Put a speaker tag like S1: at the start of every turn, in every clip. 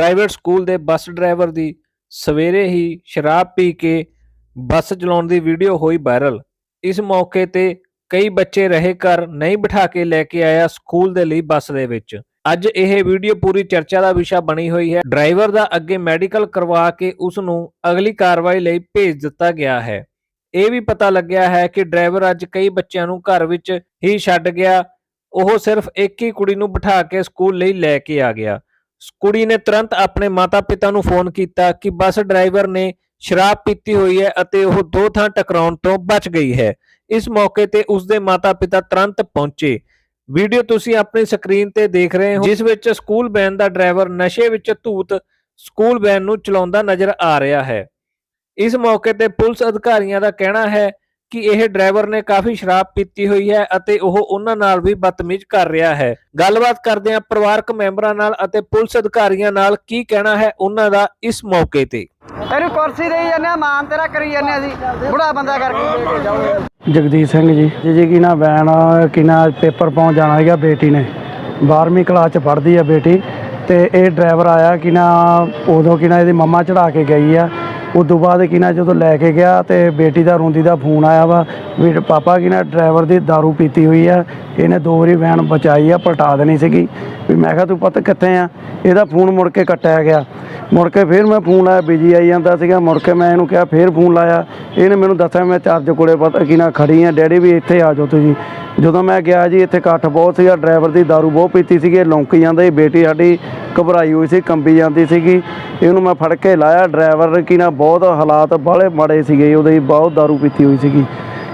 S1: Private school ਦੇ bus driver ਦੀ ਸਵੇਰੇ ਹੀ ਸ਼ਰਾਬ ਪੀ ਕੇ ਬੱਸ ਚਲਾਉਣ ਦੀ ਵੀਡੀਓ ਹੋਈ ਵਾਇਰਲ। ਇਸ ਮੌਕੇ ਤੇ ਕਈ ਬੱਚੇ ਰਹੇ ਘਰ ਨਹੀਂ ਬਿਠਾ ਕੇ ਲੈ ਕੇ ਆਇਆ ਸਕੂਲ ਦੇ ਲਈ ਬੱਸ ਦੇ ਵਿੱਚ। ਅੱਜ ਇਹ ਵੀਡੀਓ ਪੂਰੀ ਚਰਚਾ ਦਾ ਵਿਸ਼ਾ ਬਣੀ ਹੋਈ ਹੈ। ਡਰਾਈਵਰ ਦਾ ਅੱਗੇ ਮੈਡੀਕਲ ਕਰਵਾ ਕੇ ਉਸ ਨੂੰ ਅਗਲੀ ਕਾਰਵਾਈ ਲਈ ਭੇਜ ਦਿੱਤਾ ਗਿਆ ਹੈ। ਇਹ ਵੀ ਪਤਾ ਲੱਗਿਆ ਹੈ ਕਿ ਡਰਾਈਵਰ ਅੱਜ ਕਈ ਬੱਚਿਆਂ ਨੂੰ ਘਰ ਵਿੱਚ ਹੀ ਛੱਡ ਗਿਆ। ਉਹ ਸਿਰਫ ਇੱਕ ਹੀ ਕੁੜੀ ਨੂੰ ਬਿਠਾ ਕੇ ਸਕੂਲ ਲਈ ਲੈ ਕੇ ਆ ਗਿਆ। ਕੁੜੀ ਨੇ ਤੁਰੰਤ ਆਪਣੇ ਮਾਤਾ-ਪਿਤਾ ਨੂੰ ਫੋਨ ਕੀਤਾ ਕਿ ਬੱਸ ਡਰਾਈਵਰ ਨੇ ਸ਼ਰਾਬ ਪੀਤੀ ਹੋਈ ਹੈ ਅਤੇ ਉਹ ਦੋ ਥਾਂ ਟਕਰਾਉਣ ਤੋਂ ਬਚ ਗਈ ਹੈ। ਇਸ ਮੌਕੇ ਤੇ ਉਸ ਦੇ ਮਾਤਾ-ਪਿਤਾ ਤੁਰੰਤ ਪਹੁੰਚੇ। ਵੀਡੀਓ ਤੁਸੀਂ ਆਪਣੀ ਸਕਰੀਨ ਤੇ ਦੇਖ ਰਹੇ ਹੋ, ਜਿਸ ਵਿੱਚ ਸਕੂਲ ਵੈਨ ਦਾ ਡਰਾਈਵਰ ਨਸ਼ੇ ਵਿੱਚ ਧੂਤ ਸਕੂਲ ਵੈਨ ਨੂੰ ਚਲਾਉਂਦਾ ਨਜ਼ਰ ਆ ਰਿਹਾ ਹੈ। ਇਸ ਮੌਕੇ ਤੇ ਪੁਲਿਸ ਅਧਿਕਾਰੀਆਂ ਦਾ ਕਹਿਣਾ ਹੈ ਕਿ ਇਹ ਡਰਾਈਵਰ ਨੇ ਕਾਫੀ ਸ਼ਰਾਬ ਪੀਤੀ ਹੋਈ ਹੈ ਅਤੇ ਉਹ ਉਹਨਾਂ ਨਾਲ ਵੀ ਬਦਤਮੀਜ਼ ਕਰ ਰਿਹਾ ਹੈ। ਗੱਲਬਾਤ ਕਰਦੇ ਹਾਂ ਪਰਿਵਾਰਕ ਮੈਂਬਰਾਂ ਨਾਲ ਅਤੇ ਪੁਲਿਸ ਅਧਿਕਾਰੀਆਂ ਨਾਲ ਕੀ ਕਹਿਣਾ ਹੈ ਉਹਨਾਂ ਦਾ ਇਸ ਮੌਕੇ ਤੇ।
S2: ਇਹਨੂੰ ਕੁਰਸੀ ਦੇਈ ਜਾਂਦੇ ਆ ਮਾਨ ਤੇਰਾ ਕਰੀ ਜਾਂਦੇ ਅਸੀਂ। ਬੁੜਾ ਬੰਦਾ ਕਰਕੇ
S3: ਜਗਦੀਪ ਸਿੰਘ ਜੀ। ਜੀ ਜੀ ਕੀ ਨਾ ਵੈਨ ਕੀ ਨਾ ਪੇਪਰ ਪਾਉਣ ਜਾਣਾ ਹੈਗਾ ਬੇਟੀ ਨੇ। 12ਵੀਂ ਕਲਾਸ ਚ ਪੜ੍ਹਦੀ ਆ ਬੇਟੀ ਤੇ ਇਹ ਡਰਾਈਵਰ ਆਇਆ ਕਿ ਨਾ ਉਦੋਂ ਕਿ ਨਾ ਇਹਦੀ ਮੰਮਾ ਚੜਾ ਕੇ ਗਈ ਆ। ਉਦੋਂ ਬਾਅਦ ਕਿ ਨਾ ਜਦੋਂ ਲੈ ਕੇ ਗਿਆ ਤੇ ਬੇਟੀ ਦਾ ਰੋਂਦੀ ਦਾ ਫੋਨ ਆਇਆ ਵਾ ਵੀ ਪਾਪਾ ਕਿ ਨਾ ਡਰਾਈਵਰ ਦੀ दारू ਪੀਤੀ ਹੋਈ ਆ, ਇਹਨੇ ਦੋ ਵਾਰੀ ਵੈਨ ਬਚਾਈ ਆ, ਪਲਟਾ ਦੇਣੀ ਸੀਗੀ। ਵੀ ਮੈਂ ਕਿਹਾ ਤੂੰ ਪੁੱਤ ਕਿੱਥੇ ਆ ਇਹਦਾ ਫੋਨ ਮੁੜ ਕੇ ਕੱਟਿਆ ਗਿਆ ਮੁੜ ਕੇ ਫਿਰ ਮੈਂ ਫੋਨ ਲਾਇਆ ਬਿਜੀ ਆਈ ਜਾਂਦਾ ਸੀਗਾ ਮੁੜ ਕੇ ਮੈਂ ਇਹਨੂੰ ਕਿਹਾ ਫਿਰ ਫੋਨ ਲਾਇਆ ਇਹਨੇ ਮੈਨੂੰ ਦੱਸਿਆ ਮੈਂ ਚਾਰਜ ਕੋਲੇ ਪਤਾ ਕੀ ਨਾ ਖੜੀ ਆ ਡੈਡੀ ਵੀ ਇੱਥੇ ਆ ਜਾਓ ਤੁਸੀਂ ਜਦੋਂ ਮੈਂ ਗਿਆ ਜੀ ਇੱਥੇ ਇਕੱਠ ਬਹੁਤ ਸੀਗਾ ਡਰਾਈਵਰ ਦੀ दारू ਬਹੁਤ ਪੀਤੀ ਸੀਗੀ ਇਹ ਲੌਂਕੀ ਜਾਂਦਾ ਸੀ ਬੇਟੀ ਸਾਡੀ ਘਬਰਾਈ ਹੋਈ ਸੀ ਕੰਬੀ ਜਾਂਦੀ ਸੀਗੀ ਇਹਨੂੰ ਮੈਂ ਫੜ ਕੇ ਲਾਇਆ ਡਰਾਈਵਰ ਕੀ ਨਾ ਬਹੁਤ ਹਾਲਾਤ ਬਾਹਲੇ ਮਾੜੇ ਸੀਗੇ ਉਹਦੇ ਬਹੁਤ दारू ਪੀਤੀ ਹੋਈ ਸੀਗੀ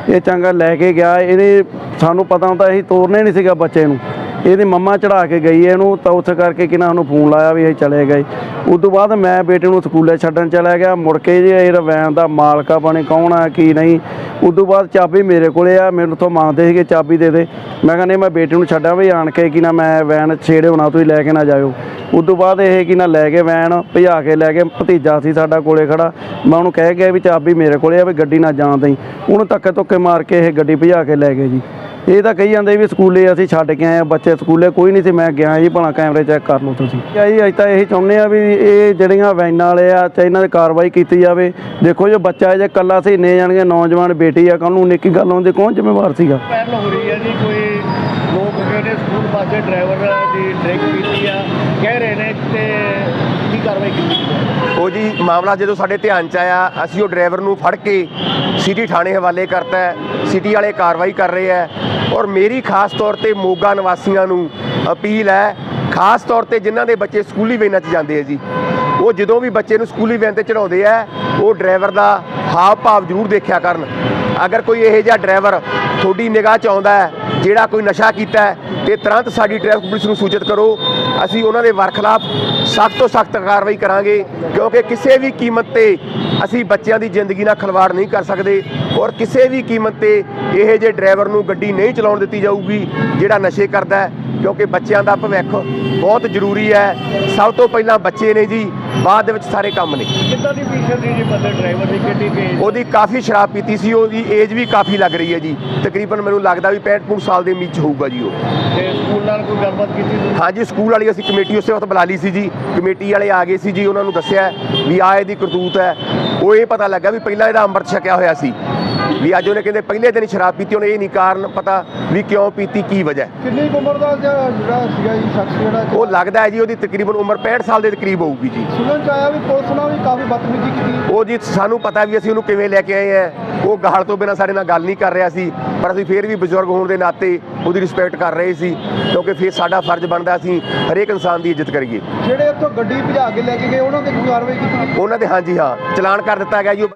S3: ਇਹ ਚੰਗਾ ਲੈ ਕੇ ਗਿਆ ਇਹਨੇ ਸਾਨੂੰ ਪਤਾ ਹੁੰਦਾ ਅਸੀਂ ਤੋਰਨੇ ਨਹੀਂ ਸੀਗਾ ਬੱਚੇ ਨੂੰ ਇਹਦੀ ਮੰਮਾ ਚੜਾ ਕੇ ਗਈ ਹੈ ਇਹਨੂੰ, ਤਾਂ ਉੱਥੇ ਕਰਕੇ ਕਿ ਨਾ ਉਹਨੂੰ ਫੋਨ ਲਾਇਆ ਵੀ ਅਸੀਂ ਚਲੇ ਗਏ। ਉਸ ਤੋਂ ਬਾਅਦ ਮੈਂ ਬੇਟੇ ਨੂੰ ਸਕੂਲੇ ਛੱਡਣ ਚਲਾ ਗਿਆ। ਮੁੜ ਕੇ ਜੀ ਇਹ ਵੈਨ ਦਾ ਮਾਲਕਾ ਬਣੇ, ਕੌਣ ਆ, ਕੀ ਨਹੀਂ। ਉਸ ਤੋਂ ਬਾਅਦ ਚਾਬੀ ਮੇਰੇ ਕੋਲੇ ਆ, ਮੈਨੂੰ ਤੋਂ ਮੰਗਦੇ ਸੀਗੇ ਚਾਬੀ ਦੇ ਦੇ। ਮੈਂ ਕਹਿੰਦੇ ਮੈਂ ਬੇਟੇ ਨੂੰ ਛੱਡਾਂ ਵੀ, ਆਣ ਕੇ ਕਿ ਨਾ ਮੈਂ ਵੈਨ ਛੇੜੇ ਹੋਣਾ, ਤੁਸੀਂ ਲੈ ਕੇ ਨਾ ਜਾਇਓ। ਉਸ ਤੋਂ ਬਾਅਦ ਇਹ ਕਿ ਨਾ ਲੈ ਕੇ ਵੈਨ, ਭਜਾ ਕੇ ਲੈ ਕੇ ਭਤੀਜਾ ਸੀ ਸਾਡਾ ਕੋਲੇ ਖੜਾ। ਮੈਂ ਉਹਨੂੰ ਕਹਿ ਗਿਆ ਵੀ ਚਾਬੀ ਮੇਰੇ ਕੋਲੇ ਆ ਵੀ ਗੱਡੀ ਨਾ ਜਾਣ ਦੇਈ। ਉਹਨੂੰ ਧੱਕੇ ਧੁੱਕੇ ਮਾਰ ਕੇ ਇਹ ਗੱਡੀ ਭਜਾ ਕੇ ਲੈ ਗਏ ਜੀ। ਇਹ ਤਾਂ ਕਹੀ ਜਾਂਦੇ ਵੀ ਸਕੂਲੇ ਅਸੀਂ ਛੱਡ ਕੇ ਆਏ ਆ, ਬੱਚੇ ਸਕੂਲੇ ਕੋਈ ਨਹੀਂ ਸੀ, ਮੈਂ ਗਿਆ ਜੀ, ਭਲਾ ਕੈਮਰੇ ਚੈੱਕ ਕਰ ਲਓ ਤੁਸੀਂ। ਜੀ ਅਸੀਂ ਤਾਂ ਇਹੀ ਚਾਹੁੰਦੇ ਆ ਵੀ ਇਹ ਜਿਹੜੀਆਂ ਵੈਨਾਂ ਵਾਲੇ ਆ ਤੇ ਇਹਨਾਂ ਦੀ ਕਾਰਵਾਈ ਕੀਤੀ ਜਾਵੇ, ਦੇਖੋ ਜੋ ਬੱਚਾ ਜੇ ਕੱਲਾ ਸੀ, ਇੰਨੇ ਜਾਣਗੇ ਨੌਜਵਾਨ ਬੇਟੀ ਆ ਕੱਲ ਨੂੰ ਨਿੱਕੀ ਗੱਲ ਹੁੰਦੀ ਕੌਣ ਜ਼ਿੰਮੇਵਾਰ ਸੀਗਾ?
S4: ਪਹਿਲ ਹੋ ਰਹੀ ਹੈ ਜੀ, ਕੋਈ ਜਿਹੜੇ ਡਰਾਈਵਰ ਦੀ ਡਰਿੰਕ ਪੀਤੀ ਆ, ਕਹਿ ਰਹੇ ਨੇ ਤੇ ਕੀ ਕਾਰਵਾਈ ਕੀਤੀ
S5: ਉਹ ਜੀ ਮਾਮਲਾ ਜਦੋਂ ਸਾਡੇ ਧਿਆਨ ਚ ਆਇਆ, ਅਸੀਂ ਉਹ ਡਰਾਈਵਰ ਨੂੰ ਫੜ ਕੇ ਸਿਟੀ ਥਾਣੇ ਹਵਾਲੇ ਕਰਤਾ ਸਿਟੀ ਵਾਲੇ ਕਾਰਵਾਈ ਕਰ ਰਹੇ ਹੈ ਔਰ ਮੇਰੀ ਖਾਸ ਤੌਰ ਤੇ ਮੋਗਾ ਨਿਵਾਸੀਆਂ ਨੂੰ ਅਪੀਲ ਹੈ ਖਾਸ ਤੌਰ ਤੇ ਜਿਨ੍ਹਾਂ ਦੇ ਬੱਚੇ ਸਕੂਲੀ ਵੈਨਾਂ 'ਚ ਜਾਂਦੇ ਆ ਜੀ, ਉਹ ਜਦੋਂ ਵੀ ਬੱਚੇ ਨੂੰ ਸਕੂਲੀ ਵੈਨ ਤੇ ਚੜਾਉਂਦੇ ਆ, ਉਹ ਡਰਾਈਵਰ ਦਾ ਹਾਵ ਭਾਵ ਜ਼ਰੂਰ ਦੇਖਿਆ ਕਰਨ। ਅਗਰ ਕੋਈ ਇਹੋ ਜਿਹਾ ਡਰਾਈਵਰ ਤੁਹਾਡੀ ਨਿਗਾਹ 'ਚ ਆਉਂਦਾ ਹੈ, ਜਿਹੜਾ ਕੋਈ ਨਸ਼ਾ ਕੀਤਾ ਹੈ, ਤੇ ਤੁਰੰਤ ਸਾਡੀ ਟ੍ਰੈਫਿਕ ਪੁਲਿਸ ਨੂੰ ਸੂਚਿਤ ਕਰੋ, ਅਸੀਂ ਉਹਨਾਂ ਦੇ ਵਰਖਲਾਫ ਸਖਤ ਤੋਂ ਸਖਤ ਕਾਰਵਾਈ ਕਰਾਂਗੇ, ਕਿਉਂਕਿ ਕਿਸੇ ਵੀ ਕੀਮਤ ਤੇ ਅਸੀਂ ਬੱਚਿਆਂ ਦੀ ਜ਼ਿੰਦਗੀ ਨਾਲ ਖਿਲਵਾੜ ਨਹੀਂ ਕਰ ਸਕਦੇ, ਔਰ ਕਿਸੇ ਵੀ ਕੀਮਤ ਤੇ ਇਹੋ ਜਿਹੇ ਡਰਾਈਵਰ ਨੂੰ ਗੱਡੀ ਨਹੀਂ ਚਲਾਉਣ ਦਿੱਤੀ ਜਾਊਗੀ, ਜਿਹੜਾ ਨਸ਼ੇ ਕਰਦਾ ਕਿਉਂਕਿ ਬੱਚਿਆਂ ਦਾ ਭਵਿੱਖ ਬਹੁਤ ਜ਼ਰੂਰੀ ਹੈ। ਸਭ ਤੋਂ ਪਹਿਲਾਂ ਬੱਚੇ ਨੇ ਜੀ ਬਾਅਦ ਦੇ ਵਿੱਚ ਸਾਰੇ ਕੰਮ ਨੇ।
S4: ਕਿੱਦਾਂ ਦੀ ਪੀਛੇ ਦੀ ਜੀ ਬੰਦੇ ਡਰਾਈਵਰ ਦੀ ਗੱਡੀ ਤੇ
S5: ਉਹਦੀ ਕਾਫੀ ਸ਼ਰਾਬ ਪੀਤੀ ਸੀ ਉਹਦੀ ਏਜ ਵੀ ਕਾਫੀ ਲੱਗ ਰਹੀ ਹੈ ਜੀ। ਤਕਰੀਬਨ ਮੈਨੂੰ ਲੱਗਦਾ ਵੀ 65 65 ਸਾਲ ਦੇ ਵਿੱਚ ਹੋਊਗਾ ਜੀ ਉਹ।
S4: ਤੇ ਸਕੂਲ ਨਾਲ ਕੋਈ ਗੱਲਬਾਤ ਕੀਤੀ ਤੁਸੀਂ?
S5: ਹਾਂਜੀ ਸਕੂਲ ਵਾਲੀ ਅਸੀਂ ਕਮੇਟੀ ਉਸੇ ਵਕਤ ਬੁਲਾ ਲਈ ਸੀ ਜੀ। ਕਮੇਟੀ ਵਾਲੇ ਆ ਗਏ ਸੀ ਜੀ ਉਹਨਾਂ ਨੂੰ ਦੱਸਿਆ ਵੀ ਆ ਇਹਦੀ ਕਰਤੂਤ ਹੈ। ਉਹ ਇਹ ਪਤਾ ਲੱਗਾ ਵੀ ਪਹਿਲਾਂ ਇਹਦਾ ਅੰਮ੍ਰਿਤ ਛਕਿਆ ਹੋਇਆ ਸੀ। ਵੀ ਅੱਜ ਉਹਨੇ ਕਹਿੰਦੇ ਪਹਿਲੇ ਦਿਨ ਹੀ ਸ਼ਰਾਬ ਪੀਤੀ ਉਹਨੇ ਇਹ ਨਹੀਂ ਕਾਰਨ ਪਤਾ ਵੀ ਕਿਉਂ ਪੀਤੀ ਕੀ ਵਜ੍ਹਾ।
S2: ਕਿੰਨੀ ਉਮਰ ਦਾ ਜਿਹੜਾ ਸੀਗਾ ਜੀ ਸ਼ਖਸ ਜਿਹੜਾ
S5: ਉਹ ਲੱਗਦਾ ਹੈ ਜੀ ਉਹਦੀ ਤਕਰੀਬਨ ਉਮਰ 65 ਸਾਲ ਦੇ ਕਰੀਬ ਹੋਊਗੀ ਜੀ।
S2: ਸੁਣਨ ਚ ਆਇਆ ਵੀ ਪੁਲਿਸ ਨਾਲ ਵੀ ਕਾਫੀ ਬਦਤਮੀਜ਼ੀ ਕੀਤੀ।
S5: ਉਹ ਜੀ ਸਾਨੂੰ ਪਤਾ ਵੀ ਅਸੀਂ ਉਹਨੂੰ ਕਿਵੇਂ ਲੈ ਕੇ ਆਏ ਆ। ਉਹ ਗਾਲ ਤੋਂ ਬਿਨਾ ਸਾਡੇ ਨਾਲ ਗੱਲ ਨਹੀਂ ਕਰ ਰਿਹਾ ਸੀ ਪਰ ਅਸੀਂ ਫੇਰ ਵੀ ਬਜ਼ੁਰਗ ਹੋਣ ਦੇ ਨਾਤੇ ਉਹਦੀ ਰਿਸਪੈਕਟ ਕਰ ਰਹੇ ਸੀ ਕਿਉਂਕਿ ਫਿਰ ਸਾਡਾ ਫਰਜ਼ ਬਣਦਾ ਅਸੀਂ ਹਰੇਕ ਇਨਸਾਨ ਦੀ ਇੱਜ਼ਤ ਕਰੀਏ।
S2: ਜਿਹੜੇ ਇੱਥੋਂ ਗੱਡੀ ਭਜਾ ਕੇ ਲੈ ਕੇ ਗਏ ਉਹਨਾਂ ਤੇ ਕੋਈ ਕਾਰਵਾਈ ਕੀਤੀ
S5: ਉਹਨਾਂ ਦੇ ਹਾਂਜੀ ਹਾਂ ਚਲਾਨ ਕਰ ਦਿੱਤਾ ਗਿਆ ਜੀ।